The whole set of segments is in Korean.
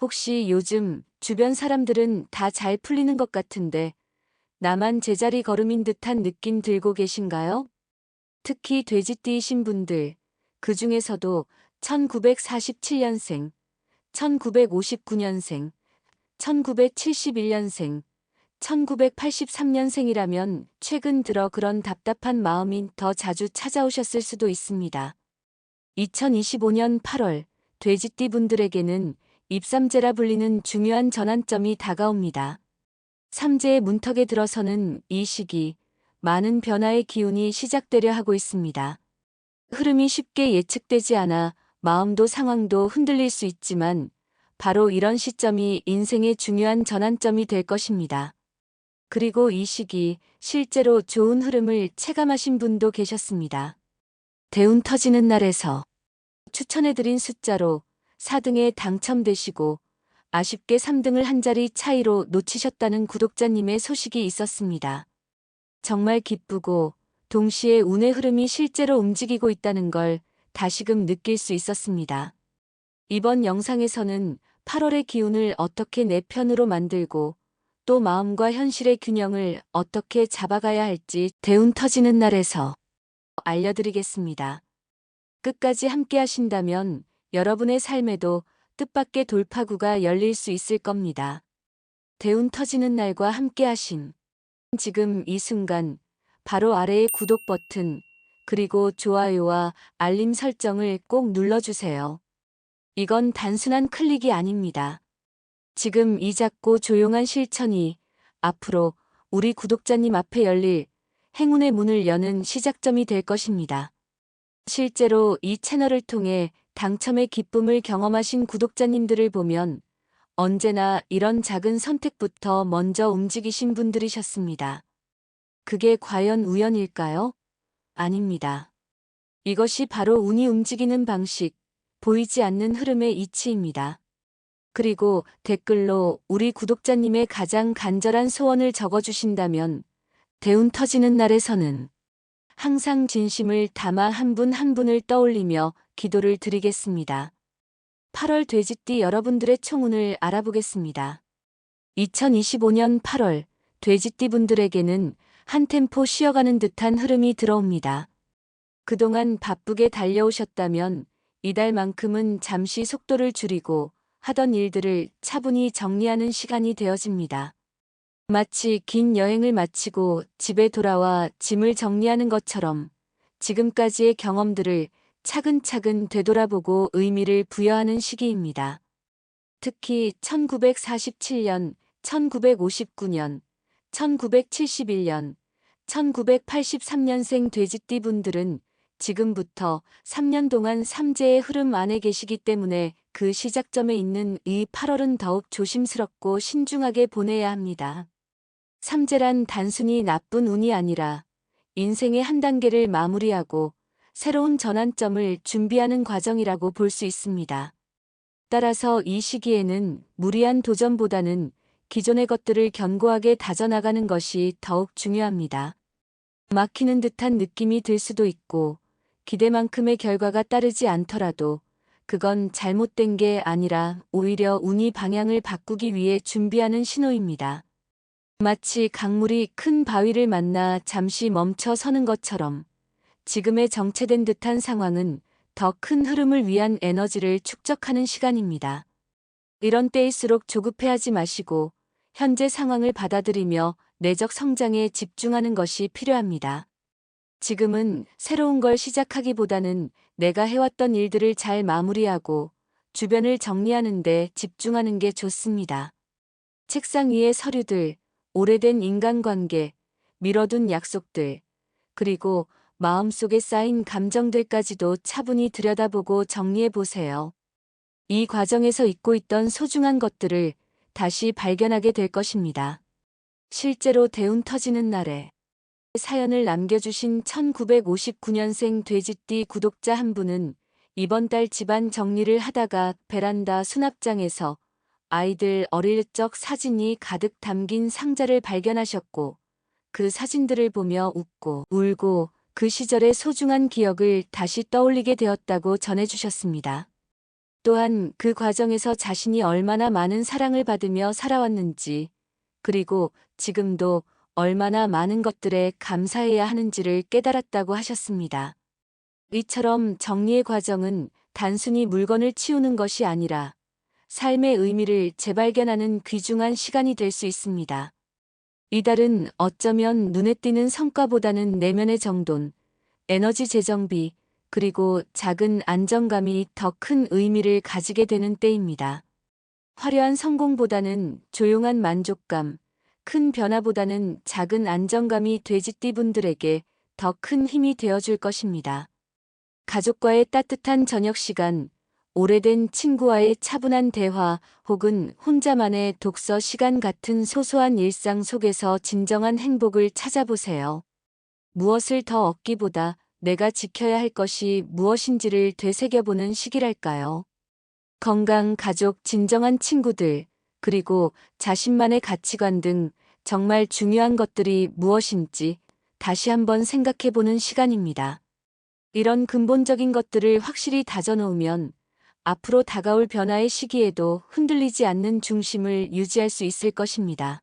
혹시 요즘 주변 사람들은 다 잘 풀리는 것 같은데 나만 제자리 걸음인 듯한 느낌 들고 계신가요? 특히 돼지띠이신 분들, 그 중에서도 1947년생, 1959년생, 1971년생, 1983년생이라면 최근 들어 그런 답답한 마음이 더 자주 찾아오셨을 수도 있습니다. 2025년 8월 돼지띠 분들에게는 입삼재라 불리는 중요한 전환점이 다가옵니다. 삼재의 문턱에 들어서는 이 시기 많은 변화의 기운이 시작되려 하고 있습니다. 흐름이 쉽게 예측되지 않아 마음도 상황도 흔들릴 수 있지만 바로 이런 시점이 인생의 중요한 전환점이 될 것입니다. 그리고 이 시기 실제로 좋은 흐름을 체감하신 분도 계셨습니다. 대운 터지는 날에서 추천해드린 숫자로 4등에 당첨되시고 아쉽게 3등을 한 자리 차이로 놓치셨다는 구독자님의 소식이 있었습니다. 정말 기쁘고 동시에 운의 흐름이 실제로 움직이고 있다는 걸 다시금 느낄 수 있었습니다. 이번 영상에서는 8월의 기운을 어떻게 내 편으로 만들고 또 마음과 현실의 균형을 어떻게 잡아가야 할지 대운 터지는 날에서 알려드리겠습니다. 끝까지 함께 하신다면 여러분의 삶에도 뜻밖의 돌파구가 열릴 수 있을 겁니다. 대운 터지는 날과 함께 하신 지금 이 순간 바로 아래의 구독 버튼 그리고 좋아요와 알림 설정을 꼭 눌러주세요. 이건 단순한 클릭이 아닙니다. 지금 이 작고 조용한 실천이 앞으로 우리 구독자님 앞에 열릴 행운의 문을 여는 시작점이 될 것입니다. 실제로 이 채널을 통해 당첨의 기쁨을 경험하신 구독자님들을 보면 언제나 이런 작은 선택부터 먼저 움직이신 분들이셨습니다. 그게 과연 우연일까요? 아닙니다. 이것이 바로 운이 움직이는 방식, 보이지 않는 흐름의 이치입니다. 그리고 댓글로 우리 구독자님의 가장 간절한 소원을 적어주신다면 대운 터지는 날에서는 항상 진심을 담아 한분한 분을 떠올리며 기도를 드리겠습니다. 8월 돼지띠 여러분들의 총운을 알아보겠습니다. 2025년 8월 돼지띠 분들에게는 한 템포 쉬어가는 듯한 흐름이 들어옵니다. 그동안 바쁘게 달려오셨다면 이달만큼은 잠시 속도를 줄이고 하던 일들을 차분히 정리하는 시간이 되어집니다. 마치 긴 여행을 마치고 집에 돌아와 짐을 정리하는 것처럼 지금까지의 경험들을 차근차근 되돌아보고 의미를 부여하는 시기입니다. 특히 1947년, 1959년, 1971년, 1983년생 돼지띠 분들은 지금부터 3년 동안 삼재의 흐름 안에 계시기 때문에 그 시작점에 있는 이 8월은 더욱 조심스럽고 신중하게 보내야 합니다. 삼재란 단순히 나쁜 운이 아니라 인생의 한 단계를 마무리하고 새로운 전환점을 준비하는 과정이라고 볼 수 있습니다. 따라서 이 시기에는 무리한 도전보다는 기존의 것들을 견고하게 다져나가는 것이 더욱 중요합니다. 막히는 듯한 느낌이 들 수도 있고 기대만큼의 결과가 따르지 않더라도 그건 잘못된 게 아니라 오히려 운이 방향을 바꾸기 위해 준비하는 신호입니다. 마치 강물이 큰 바위를 만나 잠시 멈춰 서는 것처럼 지금의 정체된 듯한 상황은 더 큰 흐름을 위한 에너지를 축적하는 시간입니다. 이런 때일수록 조급해하지 마시고 현재 상황을 받아들이며 내적 성장에 집중하는 것이 필요합니다. 지금은 새로운 걸 시작하기보다는 내가 해왔던 일들을 잘 마무리하고 주변을 정리하는 데 집중하는 게 좋습니다. 책상 위의 서류들, 오래된 인간관계, 미뤄둔 약속들, 그리고 마음속에 쌓인 감정들까지도 차분히 들여다보고 정리해 보세요. 이 과정에서 잊고 있던 소중한 것들을 다시 발견하게 될 것입니다. 실제로 대운 터지는 날에 사연을 남겨주신 1959년생 돼지띠 구독자 한 분은 이번 달 집안 정리를 하다가 베란다 수납장에서 아이들 어릴 적 사진이 가득 담긴 상자를 발견하셨고 그 사진들을 보며 웃고 울고 그 시절의 소중한 기억을 다시 떠올리게 되었다고 전해주셨습니다. 또한 그 과정에서 자신이 얼마나 많은 사랑을 받으며 살아왔는지, 그리고 지금도 얼마나 많은 것들에 감사해야 하는지를 깨달았다고 하셨습니다. 이처럼 정리의 과정은 단순히 물건을 치우는 것이 아니라 삶의 의미를 재발견하는 귀중한 시간이 될 수 있습니다. 이달은 어쩌면 눈에 띄는 성과보다는 내면의 정돈, 에너지 재정비, 그리고 작은 안정감이 더 큰 의미를 가지게 되는 때입니다. 화려한 성공보다는 조용한 만족감, 큰 변화보다는 작은 안정감이 돼지띠 분들에게 더 큰 힘이 되어줄 것입니다. 가족과의 따뜻한 저녁 시간, 오래된 친구와의 차분한 대화 혹은 혼자만의 독서 시간 같은 소소한 일상 속에서 진정한 행복을 찾아보세요. 무엇을 더 얻기보다 내가 지켜야 할 것이 무엇인지를 되새겨보는 시기랄까요. 건강, 가족, 진정한 친구들, 그리고 자신만의 가치관 등 정말 중요한 것들이 무엇인지 다시 한번 생각해보는 시간입니다. 이런 근본적인 것들을 확실히 다져놓으면 앞으로 다가올 변화의 시기에도 흔들리지 않는 중심을 유지할 수 있을 것입니다.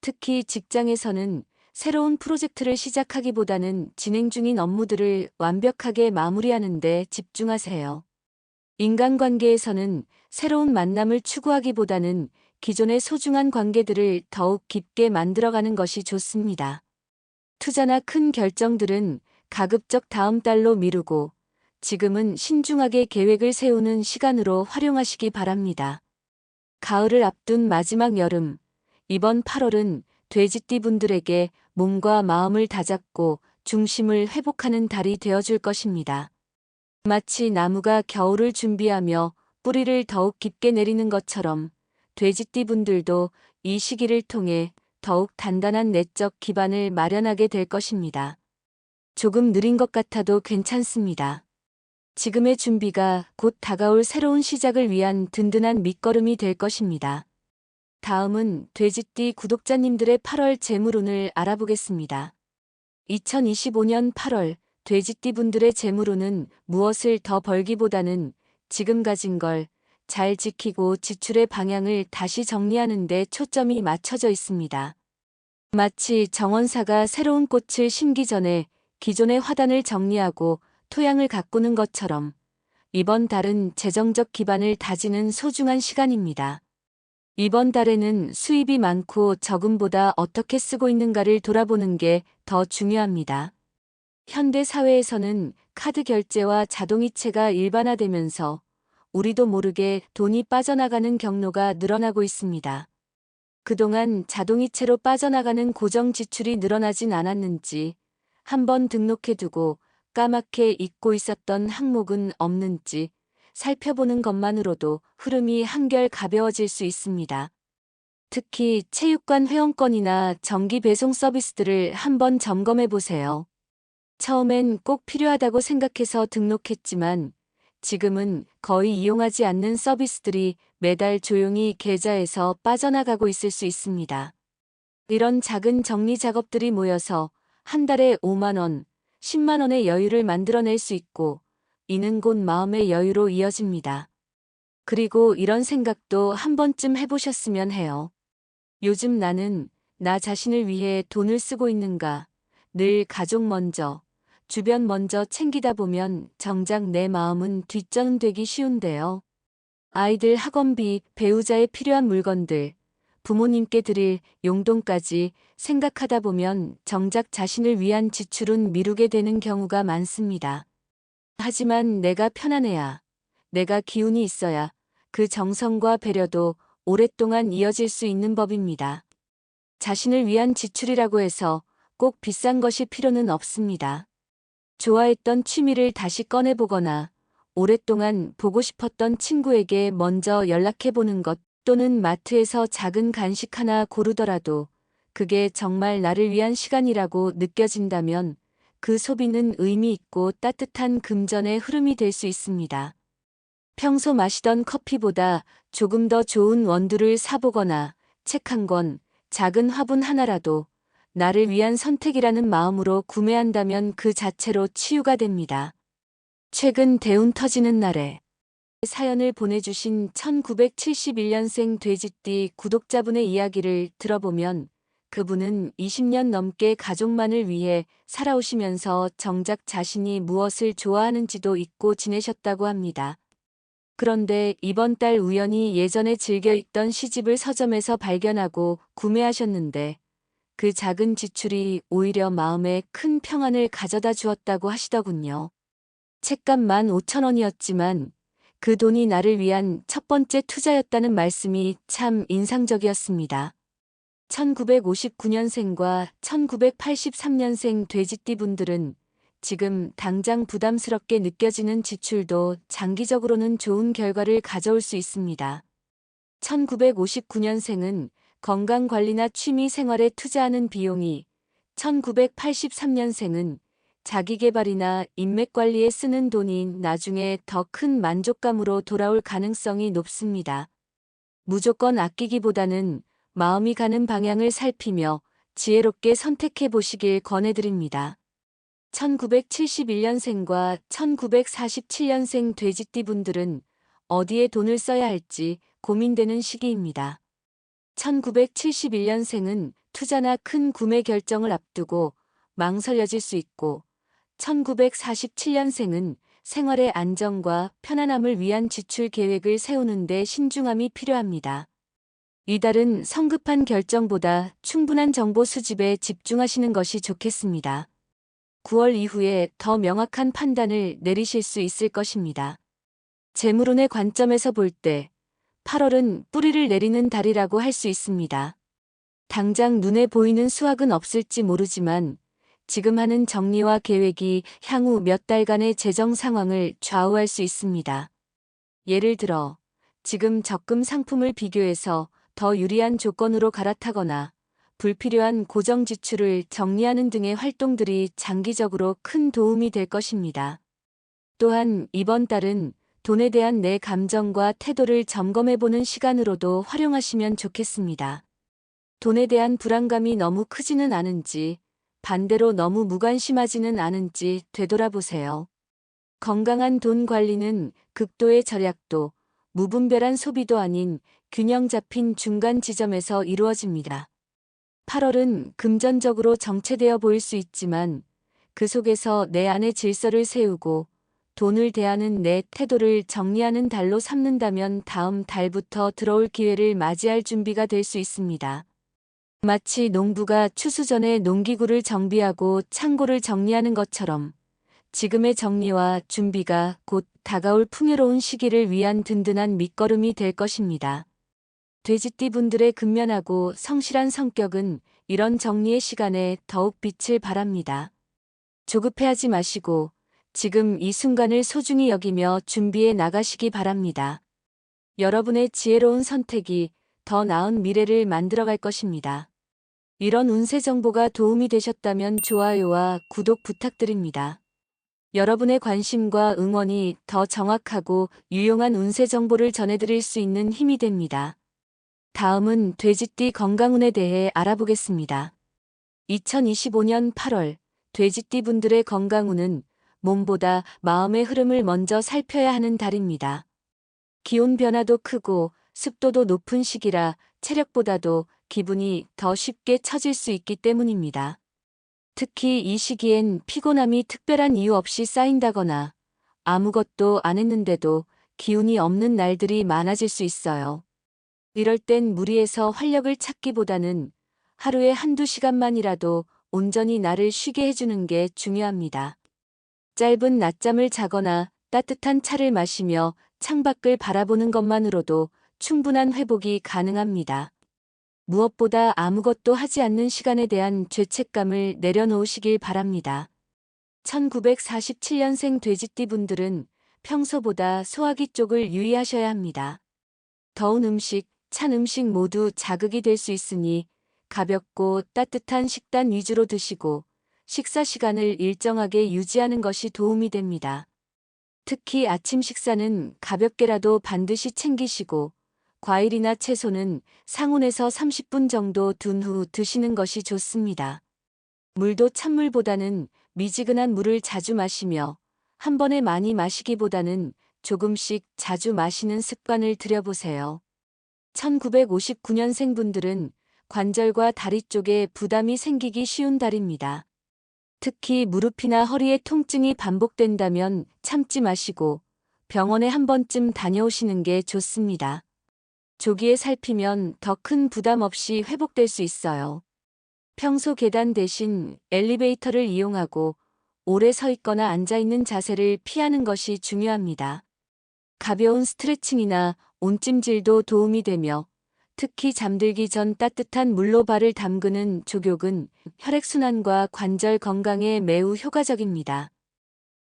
특히 직장에서는 새로운 프로젝트를 시작하기보다는 진행 중인 업무들을 완벽하게 마무리하는 데 집중하세요. 인간관계에서는 새로운 만남을 추구하기보다는 기존의 소중한 관계들을 더욱 깊게 만들어가는 것이 좋습니다. 투자나 큰 결정들은 가급적 다음 달로 미루고 지금은 신중하게 계획을 세우는 시간으로 활용하시기 바랍니다. 가을을 앞둔 마지막 여름, 이번 8월은 돼지띠 분들에게 몸과 마음을 다잡고 중심을 회복하는 달이 되어줄 것입니다. 마치 나무가 겨울을 준비하며 뿌리를 더욱 깊게 내리는 것처럼 돼지띠 분들도 이 시기를 통해 더욱 단단한 내적 기반을 마련하게 될 것입니다. 조금 느린 것 같아도 괜찮습니다. 지금의 준비가 곧 다가올 새로운 시작을 위한 든든한 밑거름이 될 것입니다. 다음은 돼지띠 구독자님들의 8월 재물운을 알아보겠습니다. 2025년 8월 돼지띠 분들의 재물운은 무엇을 더 벌기보다는 지금 가진 걸 잘 지키고 지출의 방향을 다시 정리하는 데 초점이 맞춰져 있습니다. 마치 정원사가 새로운 꽃을 심기 전에 기존의 화단을 정리하고 토양을 가꾸는 것처럼 이번 달은 재정적 기반을 다지는 소중한 시간입니다. 이번 달에는 수입이 많고 적음보다 어떻게 쓰고 있는가를 돌아보는 게 더 중요합니다. 현대 사회에서는 카드 결제와 자동이체가 일반화되면서 우리도 모르게 돈이 빠져나가는 경로가 늘어나고 있습니다. 그동안 자동이체로 빠져나가는 고정 지출이 늘어나진 않았는지 한번 등록해두고 까맣게 잊고 있었던 항목은 없는지 살펴보는 것만으로도 흐름이 한결 가벼워질 수 있습니다. 특히 체육관 회원권이나 정기 배송 서비스들을 한번 점검해 보세요. 처음엔 꼭 필요하다고 생각해서 등록했지만 지금은 거의 이용하지 않는 서비스들이 매달 조용히 계좌에서 빠져나가고 있을 수 있습니다. 이런 작은 정리 작업들이 모여서 한 달에 5만 원, 10만 원의 여유를 만들어낼 수 있고 이는 곧 마음의 여유로 이어집니다. 그리고 이런 생각도 한 번쯤 해보셨으면 해요. 요즘 나는 나 자신을 위해 돈을 쓰고 있는가, 늘 가족 먼저, 주변 먼저 챙기다 보면 정작 내 마음은 뒷전되기 쉬운데요. 아이들 학원비, 배우자에 필요한 물건들, 부모님께 드릴 용돈까지 생각하다 보면 정작 자신을 위한 지출은 미루게 되는 경우가 많습니다. 하지만 내가 편안해야, 내가 기운이 있어야 그 정성과 배려도 오랫동안 이어질 수 있는 법입니다. 자신을 위한 지출이라고 해서 꼭 비싼 것이 필요는 없습니다. 좋아했던 취미를 다시 꺼내보거나 오랫동안 보고 싶었던 친구에게 먼저 연락해보는 것 또는 마트에서 작은 간식 하나 고르더라도 그게 정말 나를 위한 시간이라고 느껴진다면 그 소비는 의미 있고 따뜻한 금전의 흐름이 될 수 있습니다. 평소 마시던 커피보다 조금 더 좋은 원두를 사보거나 책 한 권, 작은 화분 하나라도 나를 위한 선택이라는 마음으로 구매한다면 그 자체로 치유가 됩니다. 최근 대운 터지는 날에 사연을 보내주신 1971년생 돼지띠 구독자분의 이야기를 들어보면 그분은 20년 넘게 가족만을 위해 살아오시면서 정작 자신이 무엇을 좋아하는지도 잊고 지내셨다고 합니다. 그런데 이번 달 우연히 예전에 즐겨 읽던 시집을 서점에서 발견하고 구매하셨는데 그 작은 지출이 오히려 마음에 큰 평안을 가져다 주었다고 하시더군요. 책값만 5천 원이었지만 그 돈이 나를 위한 첫 번째 투자였다는 말씀이 참 인상적이었습니다. 1959년생과 1983년생 돼지띠 분들은 지금 당장 부담스럽게 느껴지는 지출도 장기적으로는 좋은 결과를 가져올 수 있습니다. 1959년생은 건강관리나 취미 생활에 투자하는 비용이 1983년생은 자기개발이나 인맥관리에 쓰는 돈이 나중에 더 큰 만족감으로 돌아올 가능성이 높습니다. 무조건 아끼기보다는 마음이 가는 방향을 살피며 지혜롭게 선택해 보시길 권해드립니다. 1971년생과 1947년생 돼지띠 분들은 어디에 돈을 써야 할지 고민되는 시기입니다. 1971년생은 투자나 큰 구매 결정을 앞두고 망설여질 수 있고 1947년생은 생활의 안정과 편안함을 위한 지출 계획을 세우는데 신중함이 필요합니다. 이달은 성급한 결정보다 충분한 정보 수집에 집중하시는 것이 좋겠습니다. 9월 이후에 더 명확한 판단을 내리실 수 있을 것입니다. 재물운의 관점에서 볼 때 8월은 뿌리를 내리는 달이라고 할 수 있습니다. 당장 눈에 보이는 수확은 없을지 모르지만 지금 하는 정리와 계획이 향후 몇 달간의 재정 상황을 좌우할 수 있습니다. 예를 들어 지금 적금 상품을 비교해서 더 유리한 조건으로 갈아타거나 불필요한 고정 지출을 정리하는 등의 활동들이 장기적으로 큰 도움이 될 것입니다. 또한 이번 달은 돈에 대한 내 감정과 태도를 점검해보는 시간으로도 활용하시면 좋겠습니다. 돈에 대한 불안감이 너무 크지는 않은지, 반대로 너무 무관심하지는 않은지 되돌아보세요. 건강한 돈 관리는 극도의 절약도, 무분별한 소비도 아닌 균형 잡힌 중간 지점에서 이루어집니다. 8월은 금전적으로 정체되어 보일 수 있지만 그 속에서 내 안의 질서를 세우고 돈을 대하는 내 태도를 정리하는 달로 삼는다면 다음 달부터 들어올 기회를 맞이할 준비가 될 수 있습니다. 마치 농부가 추수 전에 농기구를 정비하고 창고를 정리하는 것처럼 지금의 정리와 준비가 곧 다가올 풍요로운 시기를 위한 든든한 밑거름이 될 것입니다. 돼지띠 분들의 근면하고 성실한 성격은 이런 정리의 시간에 더욱 빛을 발합니다. 조급해하지 마시고 지금 이 순간을 소중히 여기며 준비해 나가시기 바랍니다. 여러분의 지혜로운 선택이 더 나은 미래를 만들어갈 것입니다. 이런 운세 정보가 도움이 되셨다면 좋아요와 구독 부탁드립니다. 여러분의 관심과 응원이 더 정확하고 유용한 운세 정보를 전해드릴 수 있는 힘이 됩니다. 다음은 돼지띠 건강운에 대해 알아보겠습니다. 2025년 8월 돼지띠 분들의 건강운은 몸보다 마음의 흐름을 먼저 살펴야 하는 달입니다. 기온 변화도 크고 습도도 높은 시기라 체력보다도 기분이 더 쉽게 처질 수 있기 때문입니다. 특히 이 시기엔 피곤함이 특별한 이유 없이 쌓인다거나 아무것도 안 했는데도 기운이 없는 날들이 많아질 수 있어요. 이럴 땐 무리해서 활력을 찾기보다는 하루에 한두 시간만이라도 온전히 나를 쉬게 해주는 게 중요합니다. 짧은 낮잠을 자거나 따뜻한 차를 마시며 창밖을 바라보는 것만으로도 충분한 회복이 가능합니다. 무엇보다 아무것도 하지 않는 시간에 대한 죄책감을 내려놓으시길 바랍니다. 1947년생 돼지띠 분들은 평소보다 소화기 쪽을 유의하셔야 합니다. 더운 음식, 찬 음식 모두 자극이 될 수 있으니 가볍고 따뜻한 식단 위주로 드시고 식사 시간을 일정하게 유지하는 것이 도움이 됩니다. 특히 아침 식사는 가볍게라도 반드시 챙기시고 과일이나 채소는 상온에서 30분 정도 둔 후 드시는 것이 좋습니다. 물도 찬물보다는 미지근한 물을 자주 마시며 한 번에 많이 마시기보다는 조금씩 자주 마시는 습관을 들여보세요. 1959년생 분들은 관절과 다리 쪽에 부담이 생기기 쉬운 달입니다. 특히 무릎이나 허리의 통증이 반복된다면 참지 마시고 병원에 한 번쯤 다녀오시는 게 좋습니다. 조기에 살피면 더 큰 부담 없이 회복될 수 있어요. 평소 계단 대신 엘리베이터를 이용하고 오래 서 있거나 앉아 있는 자세를 피하는 것이 중요합니다. 가벼운 스트레칭이나 온찜질도 도움이 되며 특히 잠들기 전 따뜻한 물로 발을 담그는 조격은 혈액순환과 관절 건강에 매우 효과적입니다.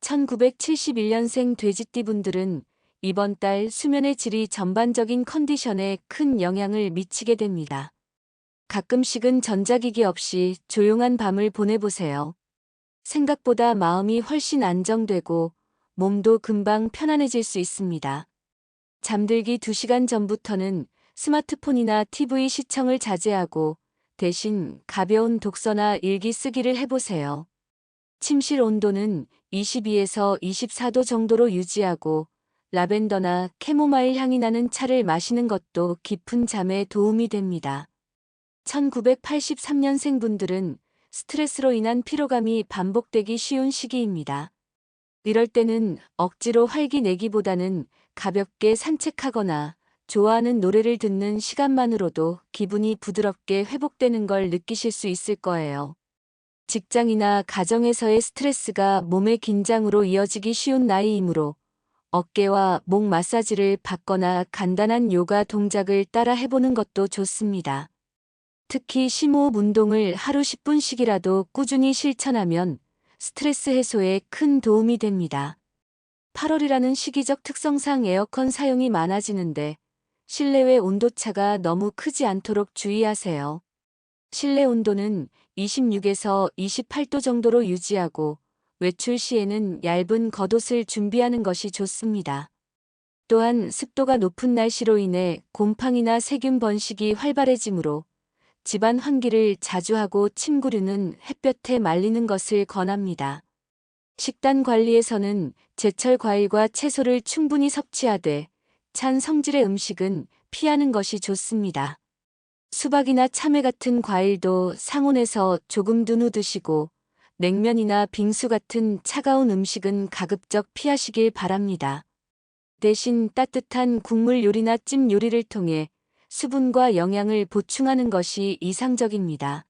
1971년생 돼지띠 분들은 이번 달 수면의 질이 전반적인 컨디션에 큰 영향을 미치게 됩니다. 가끔씩은 전자기기 없이 조용한 밤을 보내보세요. 생각보다 마음이 훨씬 안정되고 몸도 금방 편안해질 수 있습니다. 잠들기 2시간 전부터는 스마트폰이나 TV 시청을 자제하고 대신 가벼운 독서나 일기 쓰기를 해보세요. 침실 온도는 22에서 24도 정도로 유지하고 라벤더나 캐모마일 향이 나는 차를 마시는 것도 깊은 잠에 도움이 됩니다. 1983년생 분들은 스트레스로 인한 피로감이 반복되기 쉬운 시기입니다. 이럴 때는 억지로 활기 내기보다는 가볍게 산책하거나 좋아하는 노래를 듣는 시간만으로도 기분이 부드럽게 회복되는 걸 느끼실 수 있을 거예요. 직장이나 가정에서의 스트레스가 몸의 긴장으로 이어지기 쉬운 나이이므로 어깨와 목 마사지를 받거나 간단한 요가 동작을 따라 해보는 것도 좋습니다. 특히 심호흡 운동을 하루 10분씩이라도 꾸준히 실천하면 스트레스 해소에 큰 도움이 됩니다. 8월이라는 시기적 특성상 에어컨 사용이 많아지는데 실내외 온도차가 너무 크지 않도록 주의하세요. 실내 온도는 26에서 28도 정도로 유지하고 외출 시에는 얇은 겉옷을 준비하는 것이 좋습니다. 또한 습도가 높은 날씨로 인해 곰팡이나 세균 번식이 활발해지므로 집안 환기를 자주 하고 침구류는 햇볕에 말리는 것을 권합니다. 식단 관리에서는 제철 과일과 채소를 충분히 섭취하되 찬 성질의 음식은 피하는 것이 좋습니다. 수박이나 참외 같은 과일도 상온에서 조금 둔 후 드시고 냉면이나 빙수 같은 차가운 음식은 가급적 피하시길 바랍니다. 대신 따뜻한 국물 요리나 찜 요리를 통해 수분과 영양을 보충하는 것이 이상적입니다.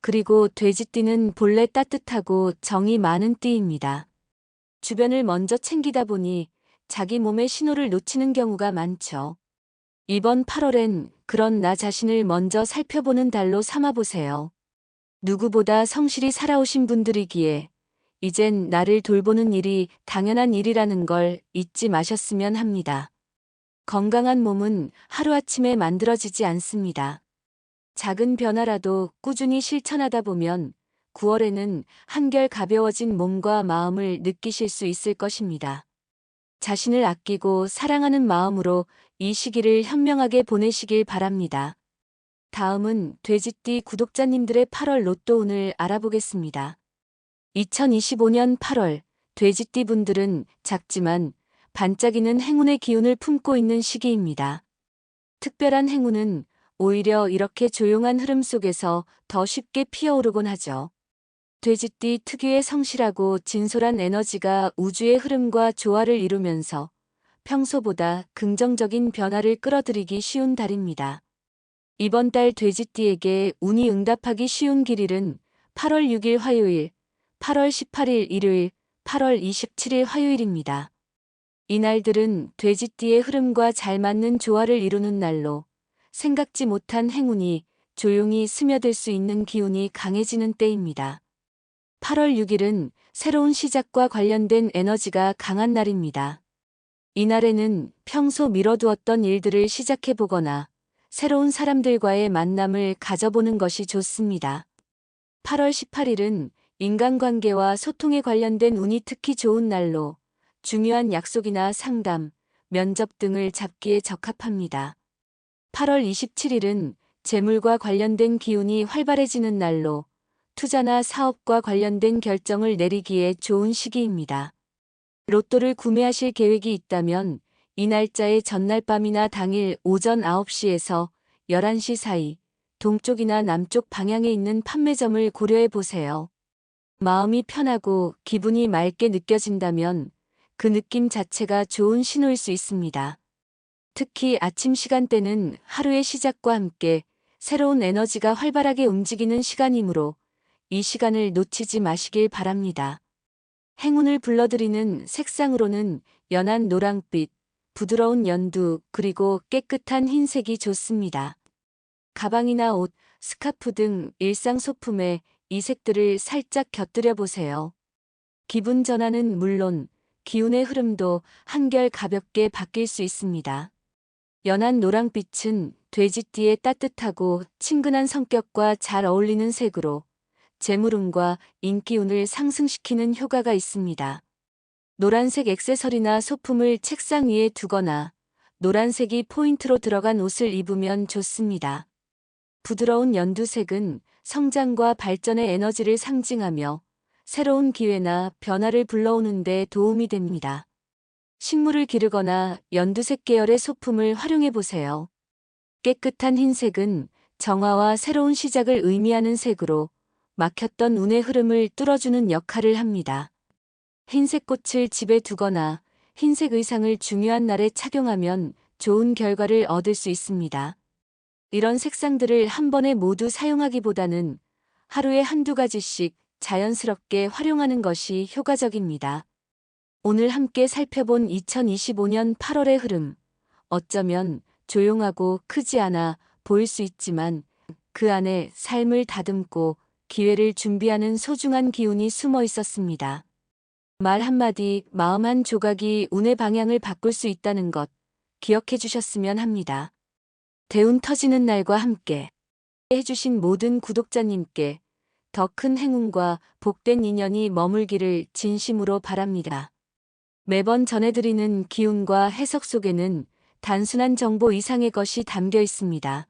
그리고 돼지띠는 본래 따뜻하고 정이 많은 띠입니다. 주변을 먼저 챙기다 보니 자기 몸의 신호를 놓치는 경우가 많죠. 이번 8월엔 그런 나 자신을 먼저 살펴보는 달로 삼아보세요. 누구보다 성실히 살아오신 분들이기에 이젠 나를 돌보는 일이 당연한 일이라는 걸 잊지 마셨으면 합니다. 건강한 몸은 하루아침에 만들어지지 않습니다. 작은 변화라도 꾸준히 실천하다 보면 9월에는 한결 가벼워진 몸과 마음을 느끼실 수 있을 것입니다. 자신을 아끼고 사랑하는 마음으로 이 시기를 현명하게 보내시길 바랍니다. 다음은 돼지띠 구독자님들의 8월 로또 운을 알아보겠습니다. 2025년 8월 돼지띠 분들은 작지만 반짝이는 행운의 기운을 품고 있는 시기입니다. 특별한 행운은 오히려 이렇게 조용한 흐름 속에서 더 쉽게 피어오르곤 하죠. 돼지띠 특유의 성실하고 진솔한 에너지가 우주의 흐름과 조화를 이루면서 평소보다 긍정적인 변화를 끌어들이기 쉬운 달입니다. 이번 달 돼지띠에게 운이 응답하기 쉬운 길일은 8월 6일 화요일, 8월 18일 일요일, 8월 27일 화요일입니다. 이날들은 돼지띠의 흐름과 잘 맞는 조화를 이루는 날로 생각지 못한 행운이 조용히 스며들 수 있는 기운이 강해지는 때입니다. 8월 6일은 새로운 시작과 관련된 에너지가 강한 날입니다. 이날에는 평소 미뤄두었던 일들을 시작해보거나 새로운 사람들과의 만남을 가져보는 것이 좋습니다. 8월 18일은 인간관계와 소통에 관련된 운이 특히 좋은 날로 중요한 약속이나 상담, 면접 등을 잡기에 적합합니다. 8월 27일은 재물과 관련된 기운이 활발해지는 날로 투자나 사업과 관련된 결정을 내리기에 좋은 시기입니다. 로또를 구매하실 계획이 있다면 이 날짜의 전날 밤이나 당일 오전 9시에서 11시 사이 동쪽이나 남쪽 방향에 있는 판매점을 고려해 보세요. 마음이 편하고 기분이 맑게 느껴진다면 그 느낌 자체가 좋은 신호일 수 있습니다. 특히 아침 시간대는 하루의 시작과 함께 새로운 에너지가 활발하게 움직이는 시간이므로 이 시간을 놓치지 마시길 바랍니다. 행운을 불러들이는 색상으로는 연한 노랑빛, 부드러운 연두, 그리고 깨끗한 흰색이 좋습니다. 가방이나 옷, 스카프 등 일상 소품에 이 색들을 살짝 곁들여 보세요. 기분 전환은 물론 기운의 흐름도 한결 가볍게 바뀔 수 있습니다. 연한 노랑빛은 돼지띠의 따뜻하고 친근한 성격과 잘 어울리는 색으로 재물운과 인기운을 상승시키는 효과가 있습니다. 노란색 액세서리나 소품을 책상 위에 두거나 노란색이 포인트로 들어간 옷을 입으면 좋습니다. 부드러운 연두색은 성장과 발전의 에너지를 상징하며 새로운 기회나 변화를 불러오는 데 도움이 됩니다. 식물을 기르거나 연두색 계열의 소품을 활용해 보세요. 깨끗한 흰색은 정화와 새로운 시작을 의미하는 색으로 막혔던 운의 흐름을 뚫어주는 역할을 합니다. 흰색 꽃을 집에 두거나 흰색 의상을 중요한 날에 착용하면 좋은 결과를 얻을 수 있습니다. 이런 색상들을 한 번에 모두 사용하기보다는 하루에 한두 가지씩 자연스럽게 활용하는 것이 효과적입니다. 오늘 함께 살펴본 2025년 8월의 흐름. 어쩌면 조용하고 크지 않아 보일 수 있지만 그 안에 삶을 다듬고 기회를 준비하는 소중한 기운이 숨어 있었습니다. 말 한마디, 마음 한 조각이 운의 방향을 바꿀 수 있다는 것 기억해 주셨으면 합니다. 대운 터지는 날과 함께 해주신 모든 구독자님께 더 큰 행운과 복된 인연이 머물기를 진심으로 바랍니다. 매번 전해드리는 기운과 해석 속에는 단순한 정보 이상의 것이 담겨 있습니다.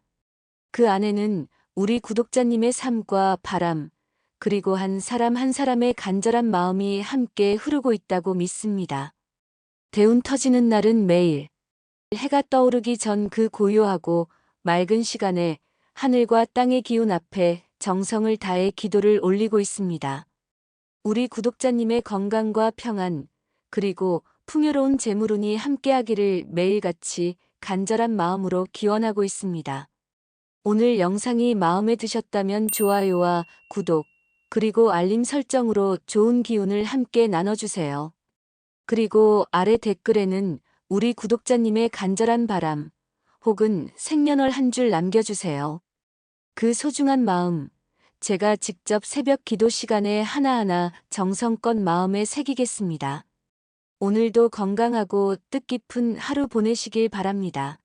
그 안에는 우리 구독자님의 삶과 바람, 그리고 한 사람 한 사람의 간절한 마음이 함께 흐르고 있다고 믿습니다. 대운 터지는 날은 매일 해가 떠오르기 전 그 고요하고 맑은 시간에 하늘과 땅의 기운 앞에 정성을 다해 기도를 올리고 있습니다. 우리 구독자님의 건강과 평안, 그리고 풍요로운 재물운이 함께하기를 매일같이 간절한 마음으로 기원하고 있습니다. 오늘 영상이 마음에 드셨다면 좋아요와 구독, 그리고 알림 설정으로 좋은 기운을 함께 나눠주세요. 그리고 아래 댓글에는 우리 구독자님의 간절한 바람 혹은 생년월 한 줄 남겨주세요. 그 소중한 마음, 제가 직접 새벽 기도 시간에 하나하나 정성껏 마음에 새기겠습니다. 오늘도 건강하고 뜻깊은 하루 보내시길 바랍니다.